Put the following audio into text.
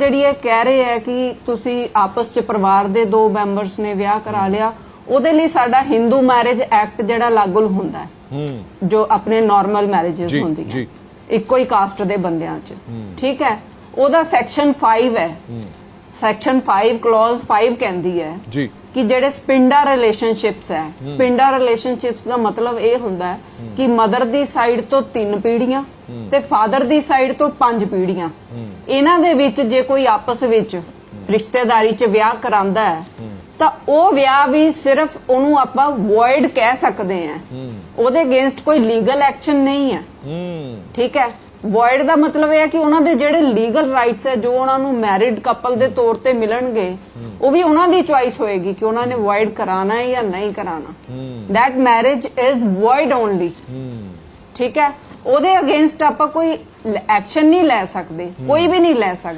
ਜਿਹੜੀ ਇਹ ਕਹਿ ਰਹੇ ਹੈ ਕਿ ਤੁਸੀਂ ਆਪਸ ਚ ਪਰਿਵਾਰ ਦੇ ਦੋ ਮੈਂਬਰਸ ਨੇ ਵਿਆਹ ਕਰਾ ਲਿਆ ਉਹਦੇ ਲਈ ਸਾਡਾ ਹਿੰਦੂ ਮੈਰਿਜ ਐਕਟ ਜਿਹੜਾ ਲਾਗੂ ਹੁੰਦਾ ਹੈ ਹੂੰ। ਜੋ ਆਪਣੇ ਨਾਰਮਲ ਮੈਰਿਜਸ ਹੁੰਦੀਆਂ। ਜੀ। ਇੱਕੋ ਹੀ ਕਾਸਟ ਦੇ ਬੰਦਿਆਂ 'ਚ। ਠੀਕ ਹੈ? ਉਹਦਾ ਸੈਕਸ਼ਨ 5 ਹੈ। ਸੈਕਸ਼ਨ 5 ਕਲੌਜ਼ 5 ਕਹਿੰਦੀ ਹੈ ਜੀ। ਕਿ ਜਿਹੜੇ ਸਪਿੰਡਾ ਰਿਲੇਸ਼ਨਸ਼ਿਪਸ ਹੈ। ਸਪਿੰਡਾ ਰਿਲੇਸ਼ਨਸ਼ਿਪਸ ਦਾ ਮਤਲਬ ਇਹ ਹੁੰਦਾ ਹੈ ਕਿ ਮਦਰ ਦੀ ਸਾਈਡ ਤੋਂ ਤਿੰਨ ਪੀੜ੍ਹੀਆਂ ਤੇ ਫਾਦਰ ਦੀ ਸਾਈਡ ਤੋਂ ਪੰਜ ਪੀੜ੍ਹੀਆਂ। ਇਹਨਾਂ ਦੇ ਵਿੱਚ ਜੇ ਕੋਈ ਆਪਸ ਵਿੱਚ ਰਿਸ਼ਤੇਦਾਰੀ 'ਚ ਵਿਆਹ ਕਰਾਂਦਾ ਹੈ ਤਾਂ ਉਹ ਵਿਆਹ ਵੀ ਸਿਰਫ ਉਹਨੂੰ ਆਪਾਂ ਵੋਇਡ ਕਹਿ ਸਕਦੇ ਹਾਂ। ਉਹਦੇ ਅਗੇਂਸਟ ਕੋਈ ਲੀਗਲ ਐਕਸ਼ਨ ਨਹੀਂ ਹੂੰ। ਠੀਕ ਹੈ। ਵੋਇਡ ਦਾ ਮਤਲਬ ਇਹ ਹੈ ਕਿ ਉਹਨਾਂ ਦੇ ਜਿਹੜੇ ਲੀਗਲ ਰਾਈਟਸ ਹੈ ਜੋ ਉਹਨਾਂ ਨੂੰ ਮੈਰਿਡ ਕਪਲ ਦੇ ਤੌਰ ਤੇ ਮਿਲਣਗੇ ਉਹ ਵੀ ਉਹਨਾਂ ਦੀ ਚੁਆਇਸ ਹੋਏਗੀ ਕਿ ਉਹਨਾਂ ਨੇ ਵੋਇਡ ਕਰਾਣਾ ਹੈ ਜਾਂ ਨਹੀਂ ਕਰਾਣਾ। that marriage is void only ਠੀਕ ਹੈ? ਉਹਦੇ ਅਗੇਂਸਟ ਆਪਾਂ ਕੋਈ ਐਕਸ਼ਨ ਨਹੀਂ ਲੈ ਸਕਦੇ ਕੋਈ ਵੀ ਨਹੀਂ ਲੈ ਸਕਦਾ।